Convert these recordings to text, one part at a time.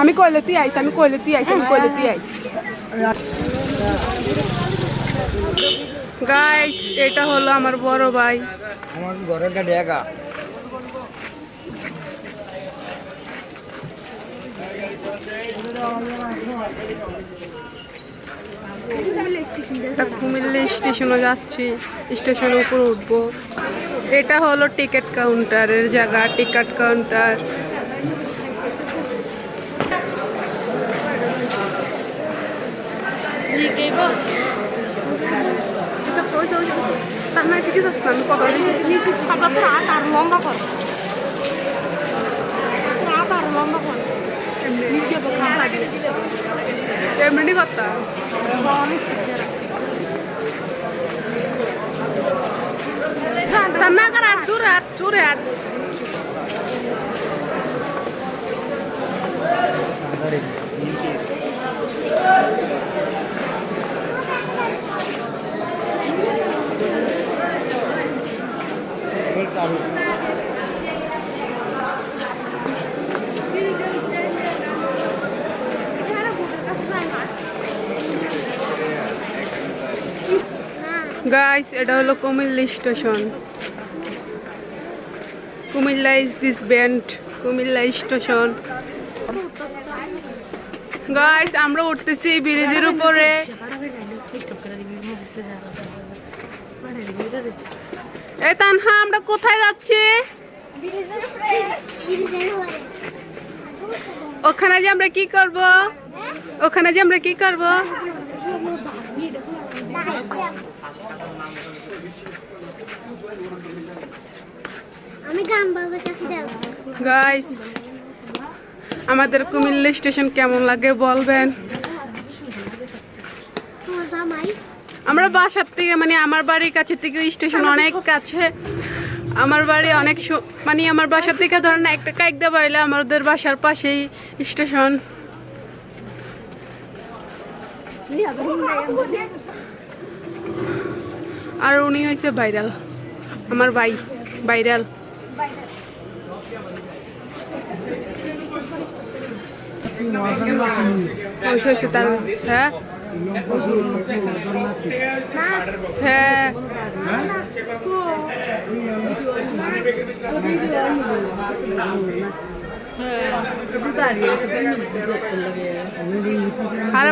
আমি কইলেতি আইছি আমি কইলেতি আইছি আমি কইলেতি আইছি। গাইস এটা হলো আমার বড় ভাই। আমার ঘরের গাড়ি একা। এটা কুমিল্লা স্টেশনে যাচ্ছি স্টেশনের উপর উঠবো। এটা হলো টিকিট কাউন্টারের জায়গা টিকিট কাউন্টার। তার মানে ঠিকই যাস না আমি কথা লম্বা কর লম্বা কর এমনি কথা Tanah kan curat, curat. Guys এটা হলো Cumilla station. Cumilla is this band Cumilla station. Guys আমরা উঠতেছি ব্রিজের উপরে। এ তানহা, আমরা কোথায় যাচ্ছি? ওখানে যে আমরা কি করব? ওখানে যে আমরা কি করব আমি গান বাজার কাছে দেব গাইস আমাদের কুমিল্লা স্টেশন কেমন লাগে বলবেন? আমরা বাসার থেকে মানে আমার বাড়ির কাছে থেকে স্টেশন অনেক কাছে। আমার বাড়ি অনেক মানে আমার বাসার থেকে ধরেন একটা কাইকদা বাড়িলে আমাদের বাসার পাশেই স্টেশন। আর উনি হয়েছে ভাইরাল আমার ভাই ভাইরাল। হ্যাঁ হ্যাঁ আরে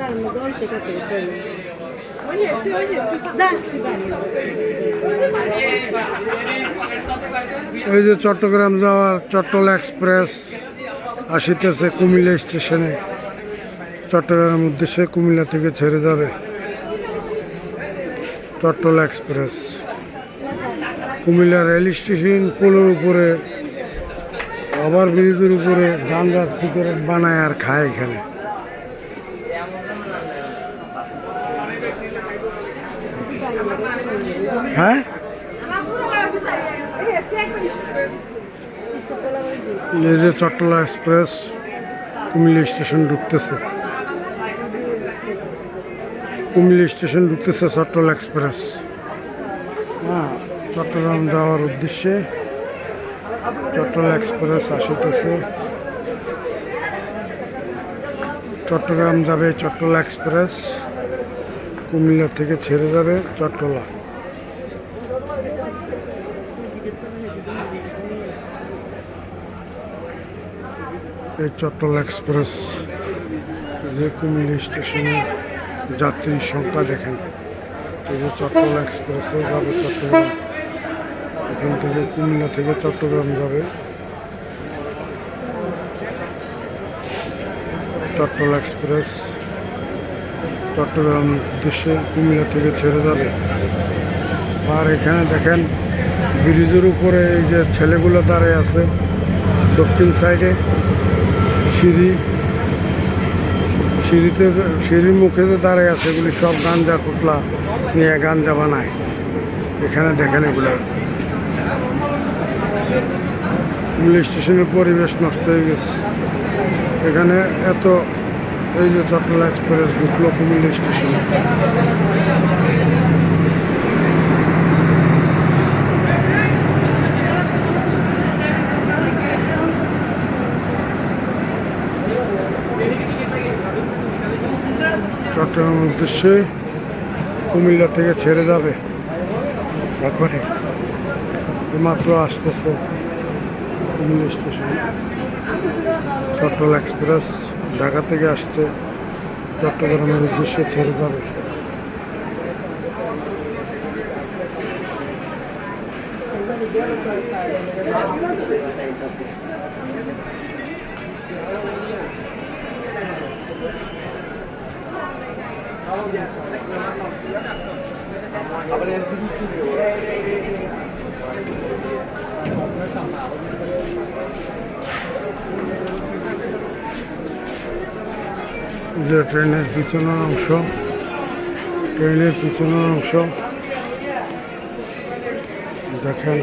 রে ওই যে চট্টগ্রাম যাওয়ার চট্টল এক্সপ্রেস আসিতেছে কুমিল্লা স্টেশনে। চট্টগ্রাম উদ্দেশ্যে কুমিল্লা থেকে ছেড়ে যাবে Chattala express. Cumilla rail station পোলের উপরে ওভার ব্রিজের উপরে গাঞ্জা সিগারেট বানায় আর খায় এখানে। হ্যাঁ? এই চট্টলা এক্সপ্রেস কুমিল্লা স্টেশন ঢুকতেছে। কুমিল্লা স্টেশন ঢুকতেছে চট্টলা এক্সপ্রেস। হ্যাঁ চট্টগ্রাম যাওয়ার উদ্দেশ্যে চট্টলা এক্সপ্রেস আসিতেছে। চট্টগ্রাম যাবে চট্টলা এক্সপ্রেস, কুমিল্লা থেকে ছেড়ে যাবে চট্টলা এই চট্টল এক্সপ্রেস যে কুমিল্লা স্টেশনে যাত্রীর সংখ্যা দেখেন। এই যে চট্টল এক্সপ্রেসে যাবে চট্টগ্রাম, এখান থেকে কুমিল্লা থেকে চট্টগ্রাম যাবে। চট্টল এক্সপ্রেস চট্টগ্রাম উদ্দেশ্যে কুমিল্লা থেকে ছেড়ে যাবে। আর এখানে দেখেন, ব্রিজের উপরে এই যে ছেলেগুলো দাঁড়িয়ে আছে দক্ষিণ সাইডে সিঁড়ি, সিঁড়িতে, সিঁড়ির মুখে যে দাঁড়িয়ে আছে এগুলি সব গাঞ্জা কুটলা নিয়ে গাঞ্জা বানায়। এখানে দেখেন এগুলো। পুলিশ স্টেশনের পরিবেশ নষ্ট হয়ে গেছে। এখানে এত এই যে চট্টলা এক্সপ্রেস ঢুকলো কুমিল্লা স্টেশনে। চট্টগ্রামের উদ্দেশ্যে কুমিল্লা থেকে ছেড়ে যাবে। এখনই। মাত্র আসতেছে কুমিল্লা স্টেশনে। চট্টল এক্সপ্রেস ঢাকা থেকে আসছে। চট্টগ্রামের উদ্দেশ্যে ছেড়ে যাবে। যে ট্রেনের পিছনের অংশ ট্রেনের পিছনের অংশ। দেখেন।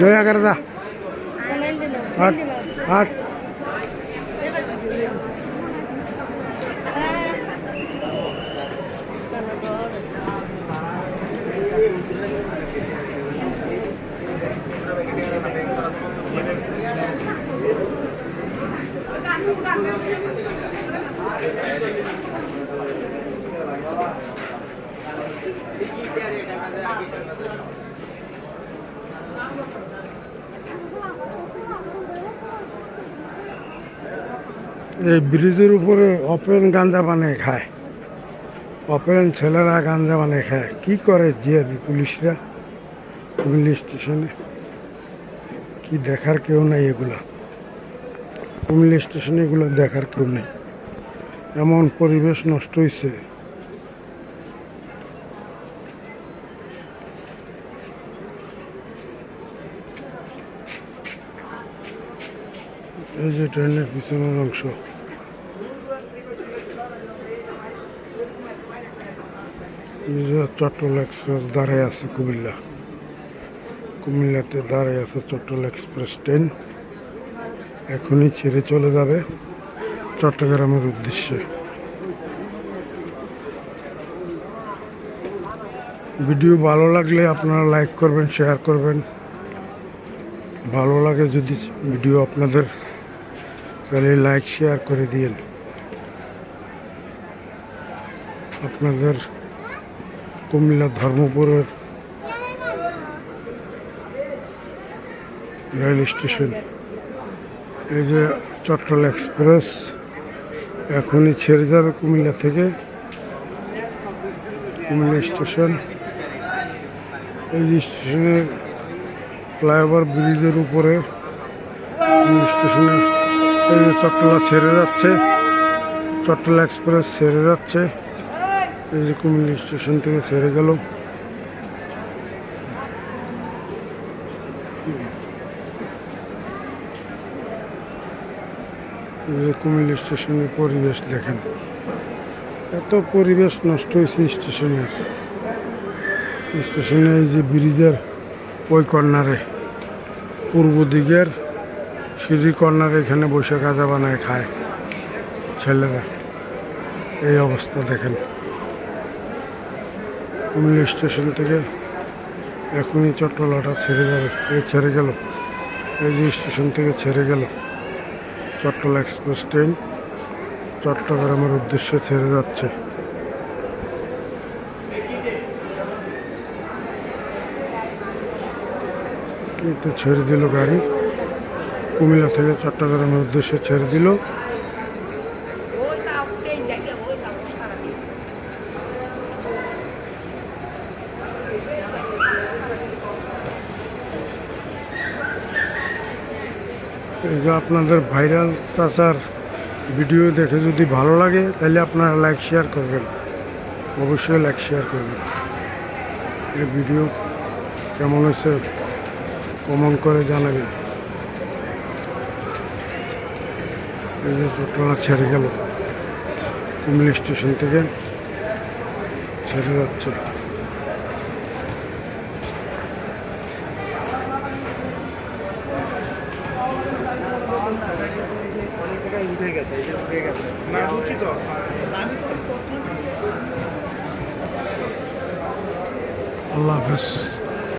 দয়া করে দা आठ आठ Thank you. এই ব্রিজের উপরে অপেন গাঞ্জা বানিয়ে খায়। অপেন ছেলেরা গাঞ্জা বানিয়ে খায়। কি করে জিআরবি পুলিশরা? পুলিশ স্টেশনে। কি দেখার কেউ নাই এগুলো। কুমিল্লা স্টেশনে এগুলো দেখার কেউ নেই। এমন পরিবেশ নষ্ট হয়েছে এই যে ট্রেনের পিছনের অংশ। চট্টল এক্সপ্রেস দাঁড়ায় আছে কুমিল্লা। কুমিল্লাতে দাঁড়ায় আছে চট্টল এক্সপ্রেস ট্রেন। এখনই ছেড়ে চলে যাবে চট্টগ্রামের উদ্দেশ্যে। ভিডিও ভালো লাগলে আপনারা লাইক করবেন, শেয়ার করবেন। ভালো লাগে যদি ভিডিও আপনাদের তাহলে লাইক, শেয়ার করে দিন আপনাদের কুমিল্লা ধর্মপুরের রেল স্টেশন। এই যে চট্টল এক্সপ্রেস এখনই ছেড়ে যাবে কুমিল্লা থেকে। কুমিল্লা স্টেশন। এই যে স্টেশনের ফ্লাইওভার ব্রিজের উপরে স্টেশনে এই চট্টলা ছেড়ে যাচ্ছে চট্টলা এক্সপ্রেস ছেড়ে যাচ্ছে। এই যে কুমিল্লা স্টেশন থেকে ছেড়ে গেল। কুমিল্লা স্টেশনের পরিবেশ দেখেন। এত পরিবেশ নষ্ট হয়েছে স্টেশনের স্টেশনে এই যে ব্রিজের ওই কর্নারে পূর্ব দিকের সিঁড়ি কর্নারে এখানে বসে গাঁজা বানায় খায় ছেলেরা। এই অবস্থা দেখেন। কুমিল্লা স্টেশন থেকে এখনই চট্টলাটা ছেড়ে যাবে। এই ছেড়ে গেল। এই যে স্টেশন থেকে ছেড়ে গেল। চট্টলা এক্সপ্রেস ট্রেন চট্টগ্রামের উদ্দেশ্যে ছেড়ে যাচ্ছে। ছেড়ে দিল গাড়ি। কুমিল্লা থেকে চট্টগ্রামের উদ্দেশ্যে ছেড়ে দিল। এই যে আপনাদের ভাইরাল চাচার ভিডিও দেখে যদি ভালো লাগে, তাহলে আপনারা লাইক, শেয়ার করবেন। অবশ্যই লাইক, শেয়ার করবেন। এই ভিডিও কেমন হয়েছে, কমেন্ট করে জানাবেন। টোটোলা ছেড়ে গেল। কুমিল্লা স্টেশন থেকে ছেড়ে যাচ্ছে। আল্লাহ হাফেজ।